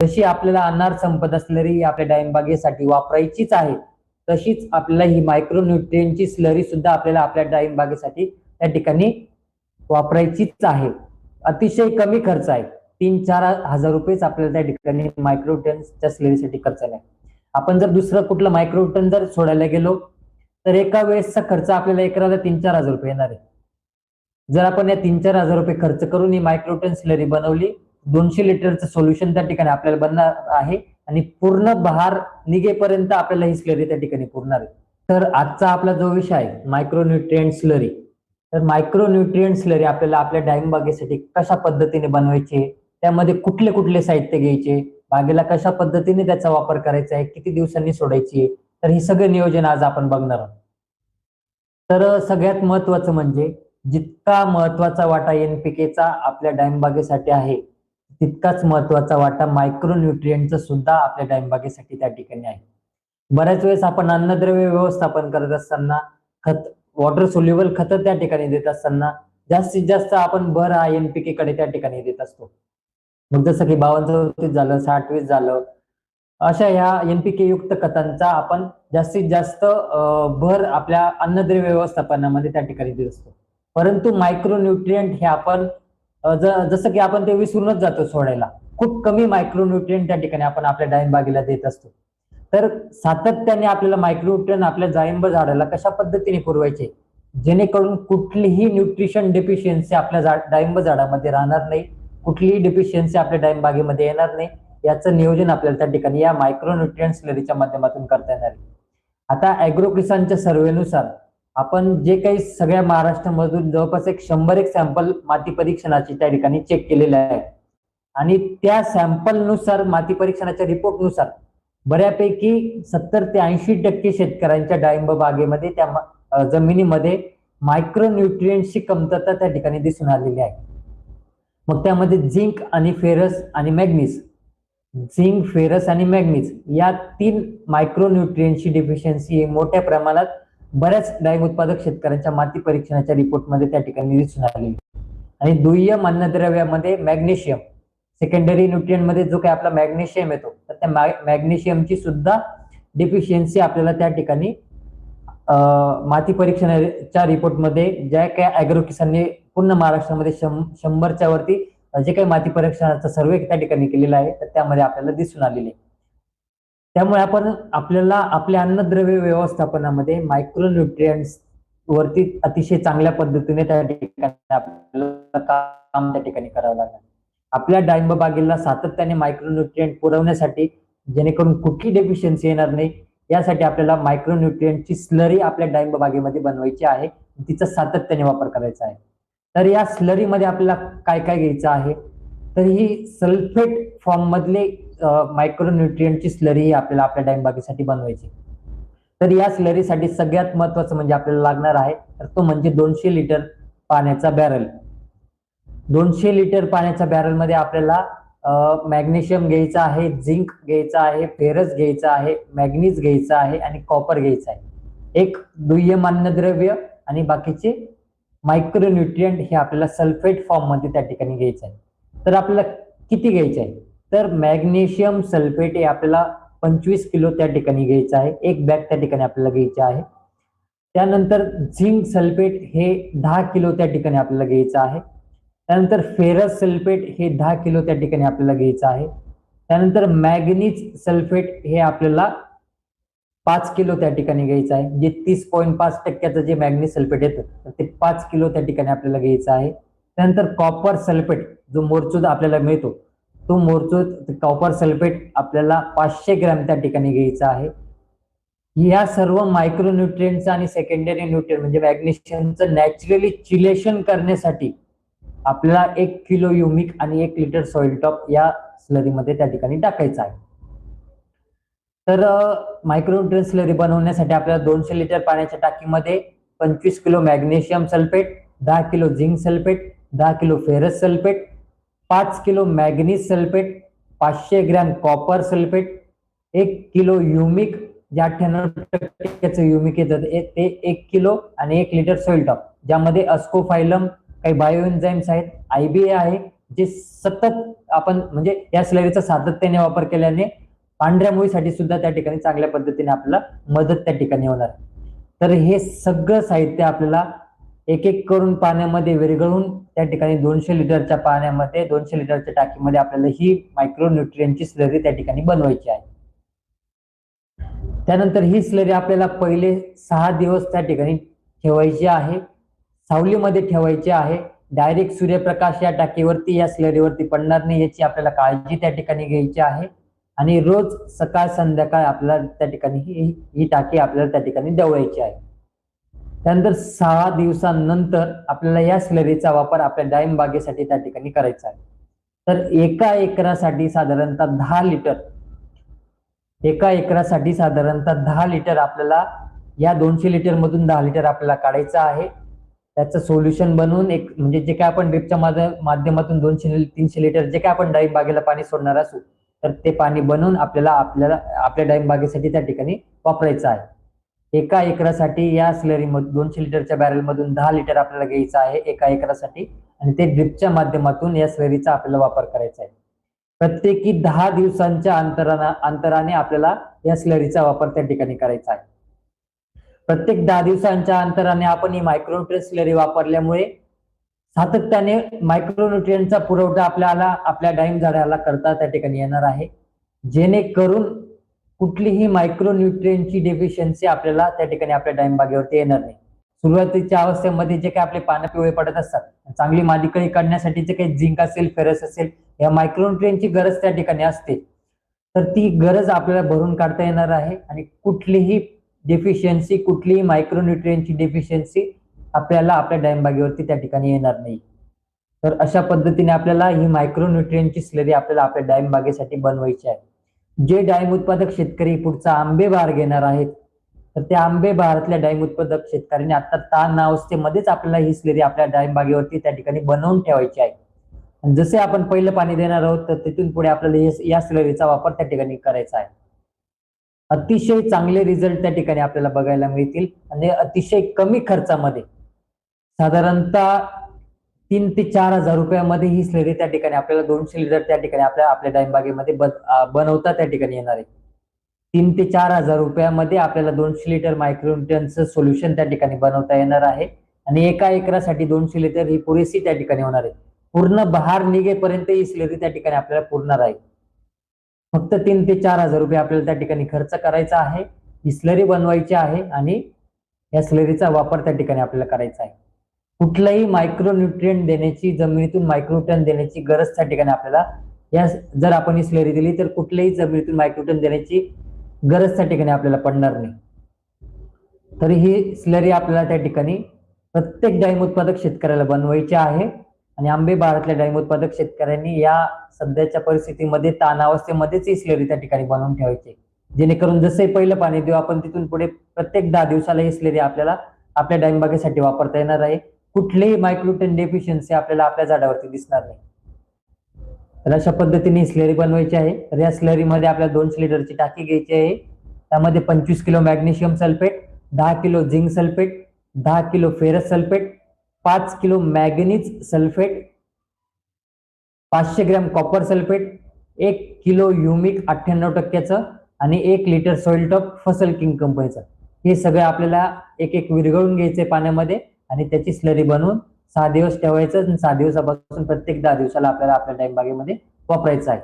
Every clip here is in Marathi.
जशी आपल्याला अनार संपत स्लरी आपल्या डाळिंबागेसाठी वापरायचीच आहे तशीच आपल्याला ही मायक्रोन्युट्रियनची स्लरी सुद्धा आपल्याला आपल्या डाळिंबागेसाठी त्या ठिकाणी वापरायचीच आहे. अतिशय कमी खर्च आहे. तीन चार हजार रुपयेच आपल्याला त्या ठिकाणी मायक्रोटनच्या स्लरीसाठी खर्च नाही आपण जर दुसरं कुठलं मायक्रोटन जर सोडायला गेलो तर एका वेळेसचा खर्च आपल्याला एकराला तीन चार हजार रुपये येणार आहे. जर आपण या तीन चार हजार रुपये खर्च करून ही मायक्रोटन स्लरी बनवली दोनशे लिटरचं सोल्युशन त्या ठिकाणी आपल्याला बनणार आहे. आणि पूर्ण बहार निघेपर्यंत आपल्याला ही स्लरी त्या ठिकाणी पुरणार आहे. तर आजचा आपला जो विषय आहे मायक्रोन्युट्रियंट स्लरी तर मायक्रोन्युट्रियंट स्लरी आपल्याला आपल्या डाळिंब बागेसाठी कशा पद्धतीने बनवायचे? त्यामध्ये कुठले कुठले साहित्य घ्यायचे? बागेला कशा पद्धतीने त्याचा वापर करायचा आहे? किती दिवसांनी सोडायची आहे? तर हे सगळं नियोजन आज आपण बघणार आहोत. तर सगळ्यात महत्वाचं म्हणजे जितका महत्त्वाचा वाटा एनपीकेचा आपल्या डाळिंब बागेसाठी आहे तितकाच महत्त्वाचा वाटा मायक्रोन्युट्रियंटचा सुद्धा आपल्या डाळिंबागेसाठी त्या ठिकाणी आहे. बऱ्याच वेळेस आपण अन्नद्रव्य व्यवस्थापन करत असताना खत वॉटर सोल्युबल खत त्या ठिकाणी देत असताना जास्तीत जास्त आपण भर हा एनपीके कडे त्या ठिकाणी देत असतो. मग जसं की बावन्न चौतीस झालं साठवीस झालं अशा ह्या एनपीके युक्त खतांचा आपण जास्तीत जास्त भर आपल्या अन्नद्रव्य व्यवस्थापनामध्ये त्या ठिकाणी देत असतो. परंतु मायक्रोन्युट्रियंट हे आपण जसं की आपण ते विसरूनच जातो सोडायला खूप कमी मायक्रोन्युट्रियन त्या ठिकाणी आपण आपल्या डाळिंब बागेला देत असतो. तर सातत्याने आपल्याला मायक्रोन्युट्रियन आपल्या डाळिंब झाडाला कशा पद्धतीने पुरवायचे? जेणेकरून कुठलीही न्यूट्रिशन डेफिशियन्सी आपल्या डाळिंब झाडामध्ये राहणार नाही. कुठलीही डेफिशियन्सी आपल्या डाळिंब बागेमध्ये येणार नाही. याचं नियोजन आपल्याला त्या ठिकाणी या मायक्रोन्युट्रियन स्लरीच्या माध्यमातून करता येणार आता अॅग्रो किसानच्या सर्वेनुसार आपण जे काही सगळ्या महाराष्ट्रामधून जवळपास एक शंभर एक सॅम्पल माती परीक्षणाची त्या ठिकाणी चेक केलेले आहे आणि त्या सॅम्पलनुसार माती परीक्षणाच्या रिपोर्टनुसार बऱ्यापैकी सत्तर ते ऐंशी टक्के शेतकऱ्यांच्या डाळिंब बागेमध्ये त्या जमिनीमध्ये मायक्रोन्युट्रियंटची कमतरता त्या ठिकाणी दिसून आलेली आहे. मग त्यामध्ये झिंक आणि फेरस आणि मॅग्नीज. झिंक फेरस आणि मॅग्नीज या तीन मायक्रोन्युट्रियंटची डिफिशियन्सी मोठ्या प्रमाणात बऱ्याच डाळिंब उत्पादक शेतकऱ्यांच्या माती परीक्षणाच्या रिपोर्टमध्ये त्या ठिकाणी दिसून आलेली आणि दुय्यम अन्नद्रव्यामध्ये मॅग्नेशियम सेकंडरी न्यूट्रियनमध्ये जो काही आपला मॅग्नेशियम येतो तर त्या मॅग्नेशियमची सुद्धा डिफिशियन्सी आपल्याला त्या ठिकाणी माती परीक्षणाच्या रिपोर्टमध्ये ज्या काही अॅग्रो किसानने पूर्ण महाराष्ट्रामध्ये शं- शंभरच्या वरती जे काही माती परीक्षणाचा सर्वे त्या ठिकाणी केलेला आहे तर त्यामध्ये आपल्याला दिसून आलेले आहे. त्यामुळे आपण आपल्याला आपल्या अन्नद्रव्य व्यवस्थापनामध्ये मायक्रोन्युट्रियंट्स वरती अतिशय चांगल्या पद्धतीने त्या ठिकाणी आपल्याला काम त्या ठिकाणी करावं लागणार. आपल्या डाळिंब बागेला सातत्याने मायक्रोन्युट्रियंट पुरवण्यासाठी जेणेकरून कुठली डेफिशियन्सी येणार नाही यासाठी आपल्याला मायक्रोन्युट्रियंटची स्लरी आपल्या डाळिंब बागेमध्ये बनवायची आहे. तिचा सातत्याने वापर करायचा आहे. तर या स्लरीमध्ये आपल्याला काय काय घ्यायचं आहे? तर ही सल्फेट फॉर्म मधले मायक्रोन्युट्रियंटची स्लरी ही आपल्याला आपल्या डाळिंब बनवायची. तर या स्लरीसाठी सगळ्यात महत्वाचं म्हणजे आपल्याला लागणार आहे तर तो म्हणजे दोनशे लिटर पाण्याचा बॅरल दोनशे लिटर पाण्याच्या बॅरलमध्ये आपल्याला मॅग्नेशियम घ्यायचा आहे झिंक घ्यायचा आहे फेरस घ्यायचा आहे मॅग्नीज घ्यायचा आहे आणि कॉपर घ्यायचा आहे. एक दुय्यम अन्नद्रव्य आणि बाकीचे मायक्रोन्युट्रियंट हे आपल्याला सल्फेट फॉर्ममध्ये त्या ठिकाणी घ्यायचं आहे. तर आपल्याला किती घ्यायचं आहे? तर मॅग्नेशियम सल्फेट हे आपल्याला पंचवीस किलो त्या ठिकाणी घ्यायचं आहे. एक बॅग त्या ठिकाणी आपल्याला घ्यायची आहे. त्यानंतर झिंक सल्फेट हे दहा किलो त्या ठिकाणी आपल्याला घ्यायचं आहे. त्यानंतर फेरस सल्फेट हे दहा किलो त्या ठिकाणी आपल्याला घ्यायचं आहे. त्यानंतर मॅग्नीज सल्फेट हे आपल्याला पाच किलो त्या ठिकाणी घ्यायचं आहे. जे तीस पॉईंट पाच टक्क्याचं जे मॅग्नीज सल्फेट येतं तर ते पाच किलो त्या ठिकाणी आपल्याला घ्यायचं आहे. त्यानंतर कॉपर सल्फेट जो मोरचूद आपल्याला मिळतो तो मोरचूद कॉपर सल्फेट आपल्याला पाचशे ग्रॅम त्या ठिकाणी घ्यायचा आहे. या सर्व मायक्रोन्युट्रियंटचं आणि सेकंडरी न्यूट्रियन म्हणजे मॅग्नेशियमचं नॅचरली चिलेशन करण्यासाठी आपल्याला एक किलो युमिक आणि एक लिटर सॉइल टॉप या स्लरीमध्ये त्या ठिकाणी टाकायचं आहे. तर मायक्रोन्युट्रियन स्लरी बनवण्यासाठी आपल्याला दोनशे लिटर पाण्याच्या टाकीमध्ये पंचवीस किलो मॅग्नेशियम सल्फेट दहा किलो झिंक सल्फेट दहा किलो फेरस सल्फेट पाच किलो मॅग्नीज सल्फेट पाचशे ग्रॅम कॉपर सल्फेट एक किलो युमिक जे अठ्ठ्याण्णव टक्क्याचं युमिक येतं ते एक किलो आणि एक लिटर सॉइल टॉप ज्यामध्ये अस्कोफायलम काही बायो एन्झाईम्स आहेत आयबीए आहे जे सतत आपण म्हणजे या स्लरीचा सातत्याने वापर केल्याने पांढऱ्या मुळीसाठी सुद्धा त्या ठिकाणी चांगल्या पद्धतीने आपल्याला मदत त्या ठिकाणी होणार. तर हे सगळं साहित्य आपल्याला एक एक करून पाण्यामध्ये विरघळून त्या ठिकाणी दोनशे लिटरच्या पाण्यामध्ये दोनशे लिटरच्या टाकीमध्ये आपल्याला ही मायक्रो न्यूट्रियनची स्लरी त्या ठिकाणी बनवायची आहे. त्यानंतर ही स्लरी आपल्याला पहिले सहा दिवस त्या ठिकाणी ठेवायची आहे. सावलीमध्ये ठेवायची आहे. डायरेक्ट सूर्यप्रकाश या टाकीवरती या स्लरीवरती पडणार नाही याची आपल्याला काळजी त्या ठिकाणी घ्यायची आहे. आणि रोज सकाळ संध्याकाळ आपल्याला त्या ठिकाणी ही ही टाकी आपल्याला त्या ठिकाणी दवायची आहे. त्यानंतर सहा दिवसांनंतर आपल्याला या स्लरीचा वापर आपल्या डाळिंब बागेसाठी त्या ठिकाणी करायचा आहे. तर एका एकरासाठी साधारणतः दहा लिटर एका एकरासाठी साधारणतः दहा लिटर आपल्याला या दोनशे लिटर मधून दहा लिटर आपल्याला काढायचं आहे. त्याचं सोल्युशन बनवून एक म्हणजे जे काय आपण ड्रिपच्या माध्यमातून दोनशे तीनशे लिटर जे काय आपण डाळिंब बागेला पाणी सोडणार असू तर ते पाणी बनवून आपल्याला आपल्याला आपल्या डाळिंब बागेसाठी त्या ठिकाणी वापरायचं आहे. एका एकरासाठी या स्लरी मधून दोनशे लिटरच्या बॅरल मधून दहा लिटर आपल्याला घ्यायचं आहे एका एकरासाठी. आणि ते ड्रिपच्या माध्यमातून या स्लरीचा आपल्याला वापर करायचा आहे. प्रत्येकी दहा दिवसांच्या अंतराना अंतराने आपल्याला या स्लरीचा वापर त्या ठिकाणी करायचा आहे. प्रत्येक दहा दिवसांच्या अंतराने आपण ही मायक्रोन्युट्रिय स्लरी वापरल्यामुळे सातत्याने मायक्रोन्युट्रियनचा पुरवठा आपल्याला आपल्या डाळिंब झाडाला करता त्या ठिकाणी येणार आहे. जेणेकरून कुठलीही मायक्रोन्युट्रियनची डेफिशियन्सी आपल्याला त्या ठिकाणी आपल्या डाळिंबागेवरती येणार नाही. सुरुवातीच्या अवस्थेमध्ये जे काही आपले पानं पिवळे पडत असतात चांगली मादिकळी काढण्यासाठी जे काही झिंक असेल फेरस असेल या मायक्रोन्युट्रियनची गरज त्या ठिकाणी असते. तर ती गरज आपल्याला भरून काढता येणार आहे आणि कुठलीही डेफिशियन्सी कुठलीही मायक्रोन्युट्रियनची डेफिशियन्सी आपल्याला आपल्या डाळिंबबागेवरती त्या ठिकाणी येणार नाही. तर अशा पद्धतीने आपल्याला ही मायक्रोन्युट्रियनची स्लरी आपल्याला आपल्या डाळिंब बागेसाठी बनवायची आहे. जे डाळिंब उत्पादक शेतकरी पुढचा आंबे बहार घेणार आहेत तर त्या आंबे बहारातल्या डाळिंब उत्पादक शेतकऱ्यांनी आता ताण अवस्थेमध्येच आपल्याला ही स्लरी आपल्या डाळिंबागेवरती त्या ठिकाणी बनवून ठेवायची आहे. आणि जसे आपण पहिलं पाणी देणार आहोत तर तिथून पुढे आपल्याला या स्लरीचा वापर त्या ठिकाणी करायचा आहे. अतिशय चांगले रिझल्ट त्या ठिकाणी आपल्याला बघायला मिळतील. आणि अतिशय कमी खर्चामध्ये साधारणतः तीन ते चार हजार रुपयामध्ये ही स्लरी त्या ठिकाणी आपल्याला दोनशे लिटर त्या ठिकाणी आपल्या आपल्या डाळिंबागेमध्ये बनवता त्या ठिकाणी येणार आहे. तीन ते चार हजार रुपयामध्ये आपल्याला दोनशे लिटर मायक्रोन्युट्रियनचं सोल्युशन त्या ठिकाणी बनवता येणार आहे. आणि एका एकरासाठी दोनशे लिटर ही पुरेशी त्या ठिकाणी होणार आहे. पूर्ण बहार निघेपर्यंत ही स्लरी त्या ठिकाणी आपल्याला पुरणार आहे. फक्त तीन ते चार हजार रुपये आपल्याला त्या ठिकाणी खर्च करायचा आहे. ही स्लरी बनवायची आहे आणि या स्लरीचा वापर त्या ठिकाणी आपल्याला करायचा आहे. कुठलंही मायक्रोन्युट्रियन देण्याची जमिनीतून मायक्रोन्युट्रियन देण्याची गरज त्या ठिकाणी आपल्याला या जर आपण ही स्लरी दिली तर कुठल्याही जमिनीतून मायक्रोन्युट्रियन देण्याची गरज त्या ठिकाणी आपल्याला पडणार नाही. तर ही स्लरी आपल्याला त्या ठिकाणी प्रत्येक डाळिंब उत्पादक शेतकऱ्याला बनवायची आहे. आणि आंबे बारातल्या डाळिंब उत्पादक शेतकऱ्यांनी या सध्याच्या परिस्थितीमध्ये ताणावस्थेमध्येच ही स्लरी त्या ठिकाणी बनवून ठेवायची. जेणेकरून जसे पहिलं पाणी देऊ आपण तिथून पुढे प्रत्येक दहा दिवसाला ही स्लरी आपल्याला आपल्या डाळिंबागेसाठी वापरता येणार आहे. कुठलेही मायक्रोटेन डेफिशियन्सी आपल्याला आपल्या झाडावरती दिसणार नाही. तर अशा पद्धतीने स्लरी बनवायची आहे. तर या स्लरीमध्ये आपल्याला दोनशे लिटरची टाकी घ्यायची आहे. त्यामध्ये पंचवीस किलो मॅग्नेशियम सल्फेट दहा किलो झिंक सल्फेट दहा किलो फेरस सल्फेट पाच किलो मॅग्नीज सल्फेट पाचशे ग्रॅम कॉपर सल्फेट एक किलो युमिक अठ्ठ्याण्णव टक्क्याचं आणि एक लिटर सॉइल टॉप फसल किंग कंपनीचं हे सगळं आपल्याला एक एक विरघळून घ्यायचे पाण्यामध्ये. आणि त्याची स्लरी बनवून सहा दिवस ठेवायचं आणि सहा दिवसापासून प्रत्येक दहा दिवसाला आपल्याला आपल्या टाइम बागेमध्ये वापरायचं आहे.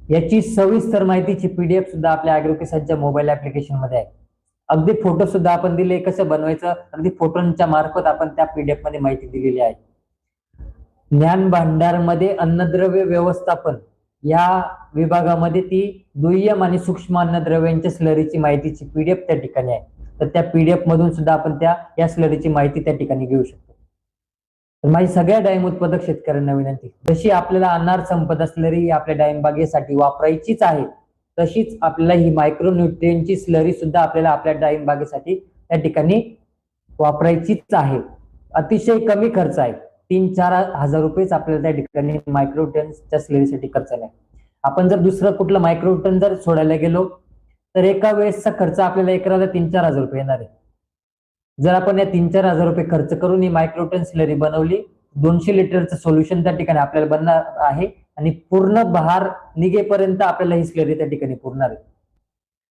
याची सविस्तर माहितीची पीडीएफ सुद्धा आपल्या अॅग्रोकिसाच्या मोबाईल ऍप्लिकेशनमध्ये आहे. अगदी फोटो सुद्धा आपण दिले कसं बनवायचं अगदी फोटोंच्या मार्फत आपण त्या पीडीएफमध्ये माहिती दिलेली आहे. ज्ञान भांडारमध्ये अन्नद्रव्य व्यवस्थापन या विभागामध्ये ती दुय्यम आणि सूक्ष्म अन्नद्रव्यांच्या स्लरीची माहितीची पीडीएफ त्या ठिकाणी आहे. तर त्या पीडीएफ मधून सुद्धा आपण त्या या स्लरीची माहिती त्या ठिकाणी घेऊ शकतो. तर माझी सगळ्या डाळिंब उत्पादक शेतकऱ्यांना विनंती. जशी आपल्याला अनार संपदा स्लरी आपल्या डाळिंबागेसाठी वापरायचीच आहे तशीच आपल्याला ही मायक्रोन्युट्रियनची स्लरी सुद्धा आपल्याला आपल्या डाळिंबागेसाठी त्या ठिकाणी वापरायचीच आहे. अतिशय कमी खर्च आहे. तीन चार हजार रुपयेच आपल्याला त्या ठिकाणी मायक्रोटनच्या स्लरीसाठी खर्च नाही आपण जर दुसरं कुठलं मायक्रोटन जर सोडायला गेलो तर एका वेळेसचा खर्च आपल्याला एकराला तीन चार हजार रुपये येणार आहे. जर आपण या तीन चार हजार रुपये खर्च करून ही मायक्रोटन स्लरी बनवली दोनशे लिटरचं सोल्युशन त्या ठिकाणी आपल्याला बनणार आहे आणि पूर्ण बहार निघेपर्यंत आपल्याला ही स्लरी त्या ठिकाणी पुरणार आहे.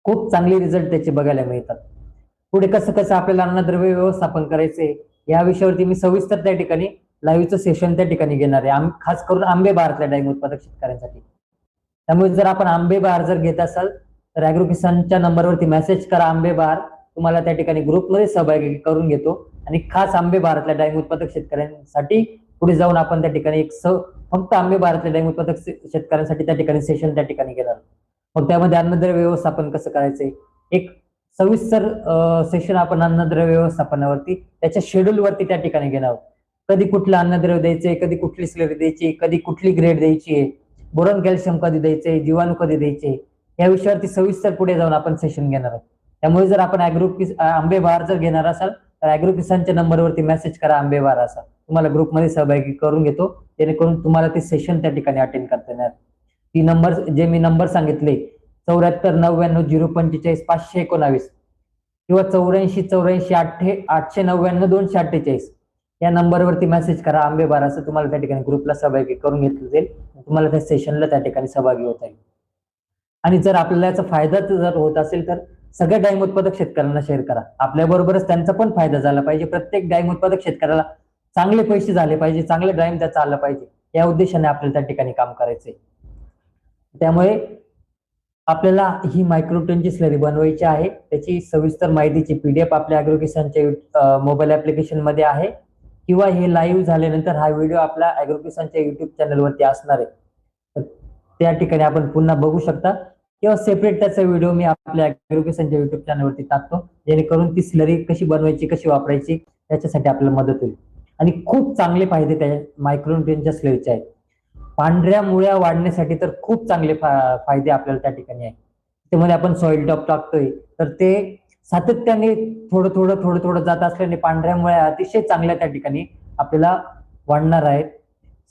खूप चांगले रिझल्ट त्याचे बघायला मिळतात. पुढे कसं कसं आपल्याला अन्नद्रव्य व्यवस्थापन करायचंय या विषयावरती मी सविस्तर त्या ठिकाणी लाईव्हचं सेशन त्या ठिकाणी घेणार आहे. खास करून आंबे बहारतल्या डाईंग उत्पादक शेतकऱ्यांसाठी. त्यामुळे जर आपण आंबे बहार जर घेत असाल तर अॅग्रो किसानच्या नंबरवरती मेसेज करा आंबे बहार तुम्हाला त्या ठिकाणी ग्रुपमध्ये सहभागी करून घेतो. आणि खास आंबे भारतल्या डाळिंब उत्पादक शेतकऱ्यांसाठी पुढे जाऊन आपण त्या ठिकाणी एक स फक्त आंबे भारतल्या डाळिंब उत्पादक शेतकऱ्यांसाठी त्या ठिकाणी सेशन त्या ठिकाणी घेणार. मग त्यामध्ये अन्नद्रव्य व्यवस्थापन कसं करायचंय? एक सविस्तर सेशन आपण अन्नद्रव्य व्यवस्थापनावरती त्याच्या शेड्यूलवरती त्या ठिकाणी घेणार. आहोत कधी कुठलं अन्नद्रव्य द्यायचंय कधी कुठली स्लरी द्यायची कधी कुठली ग्रेड द्यायची आहे. बोरॉन कॅल्शियम कधी द्यायचंय जीवाणू कधी द्यायचे या विषयावरती सविस्तर पुढे जाऊन आपण सेशन घेणार आहोत. त्यामुळे जर आपण अॅग्रो आंबे बहार जर घेणार असाल तर अॅग्रो किसानच्या नंबरवरती मेसेज करा आंबे बहार असा. तुम्हाला ग्रुपमध्ये सहभागी करून घेतो. जेणेकरून तुम्हाला ते सेशन त्या ठिकाणी अटेंड करता येणार. ती नंबर जे मी नंबर सांगितले चौऱ्याहत्तर नव्याण्णव झिरो पंचेचाळीस पाचशे एकोणावीस किंवा चौऱ्याऐंशी चौऱ्याऐंशी आठशे आठशे नव्याण्णव दोनशे अठ्ठेचाळीस या नंबरवरती मेसेज करा आंबे बार असं तुम्हाला त्या ठिकाणी ग्रुपला सहभागी करून घेतलं जाईल. तुम्हाला त्या सेशनला त्या ठिकाणी सहभागी होता येईल. आणि जर आपल्याला याचा फायदा जर होत असेल तर सगळ्या डाळिंब उत्पादक शेतकऱ्यांना शेअर करा. आपल्या बरोबरच त्यांचा पण फायदा झाला पाहिजे. प्रत्येक डाळिंब उत्पादक शेतकऱ्याला चांगले पैसे झाले पाहिजे चांगले डाळिंब त्याचा आलं पाहिजे. या उद्देशाने आपल्याला त्या ठिकाणी काम करायचंय. त्यामुळे आपल्याला ही मायक्रोटनची स्लरी बनवायची आहे. त्याची सविस्तर माहितीची पीडीएफ आपल्या अॅग्रोकिसानच्या मोबाईल ऍप्लिकेशनमध्ये आहे. किंवा हे लाईव्ह झाल्यानंतर हा व्हिडिओ आपल्या अॅग्रोकिसानच्या युट्यूब चॅनलवरती असणार आहे. त्या ठिकाणी आपण पुन्हा बघू शकता. किंवा सेपरेट त्याचा व्हिडिओ मी आपल्या अॅग्रो युट्यूब चॅनलवरती टाकतो. जेणेकरून ती स्लरी कशी बनवायची कशी वापरायची त्याच्यासाठी आपल्याला मदत होईल. आणि खूप चांगले फायदे त्या मायक्रोन्युट्रियनच्या स्लरीचे आहेत. पांढऱ्या मुळ्या वाढण्यासाठी तर खूप चांगले फायदे आपल्याला त्या ठिकाणी आहे त्यामध्ये आपण सॉइल टॉप टाकतोय. तर ते सातत्याने थोडं थोडं थोडं थोडं जात असल्याने पांढऱ्या मुळ्या अतिशय चांगल्या त्या ठिकाणी आपल्याला वाढणार आहेत.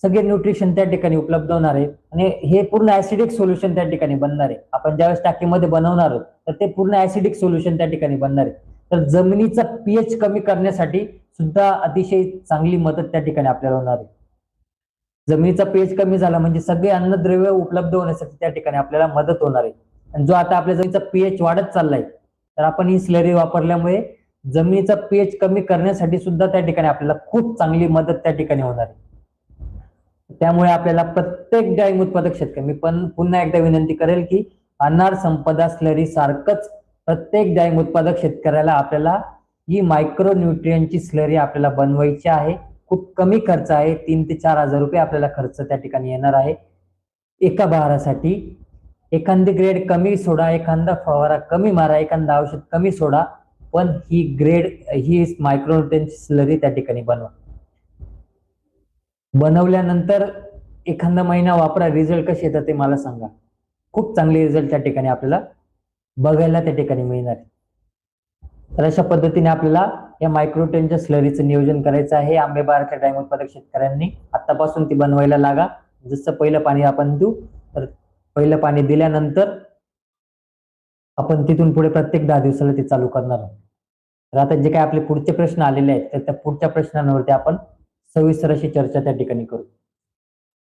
सगळे न्यूट्रिशन त्या ठिकाणी उपलब्ध होणार आहे. आणि हे पूर्ण ऍसिडिक सोल्युशन त्या ठिकाणी बनणार आहे. आपण ज्यावेळेस टाकीमध्ये बनवणार आहोत तर ते पूर्ण ऍसिडिक सोल्युशन त्या ठिकाणी बनणार आहे. तर जमिनीचा पीएच कमी करण्यासाठी सुद्धा अतिशय चांगली मदत त्या ठिकाणी आपल्याला होणार आहे. जमिनीचा पीएच कमी झाला म्हणजे सगळे अन्नद्रव्य उपलब्ध होण्यासाठी त्या ठिकाणी आपल्याला मदत होणार आहे. आणि जो आता आपल्या जमिनीचा पीएच वाढत चाललाय तर आपण ही स्लरी वापरल्यामुळे जमिनीचा पीएच कमी करण्यासाठी सुद्धा त्या ठिकाणी आपल्याला खूप चांगली मदत त्या ठिकाणी होणार आहे. त्यामुळे आपल्याला प्रत्येक डाळिंब उत्पादक शेतकरी मी पण पुन्हा एकदा विनंती करेल की अनार संपदा स्लरी सारखंच प्रत्येक डाळिंब उत्पादक शेतकऱ्याला आपल्याला ही मायक्रो न्यूट्रियनची स्लरी आपल्याला बनवायची आहे. खूप कमी खर्च आहे. तीन ते चार हजार रुपये आपल्याला खर्च त्या ठिकाणी येणार आहे. एका बहारासाठी. एखादी ग्रेड कमी सोडा एखादा फवारा कमी मारा एखादा औषध कमी सोडा पण ही ग्रेड ही मायक्रोन्युट्रियनची स्लरी त्या ठिकाणी बनवा. बनवल्यानंतर एखादा महिना वापरा रिझल्ट कसे येतात ते मला सांगा. खूप चांगले रिझल्ट त्या ठिकाणी आपल्याला बघायला त्या ठिकाणी मिळणार आहे. तर अशा पद्धतीने आपल्याला या मायक्रोटेनच्या स्लरीचं नियोजन करायचं आहे. आंबे बारच्या उत्पादक शेतकऱ्यांनी आतापासून ती बनवायला लागा. जसं पहिलं पाणी आपण देऊ तर पहिलं पाणी दिल्यानंतर आपण तिथून पुढे प्रत्येक दहा दिवसाला ते चालू करणार आहोत. तर आता जे काही आपले पुढचे प्रश्न आलेले आहेत तर त्या पुढच्या प्रश्नांवरती आपण सविस्तर अशी चर्चा त्या ठिकाणी करू.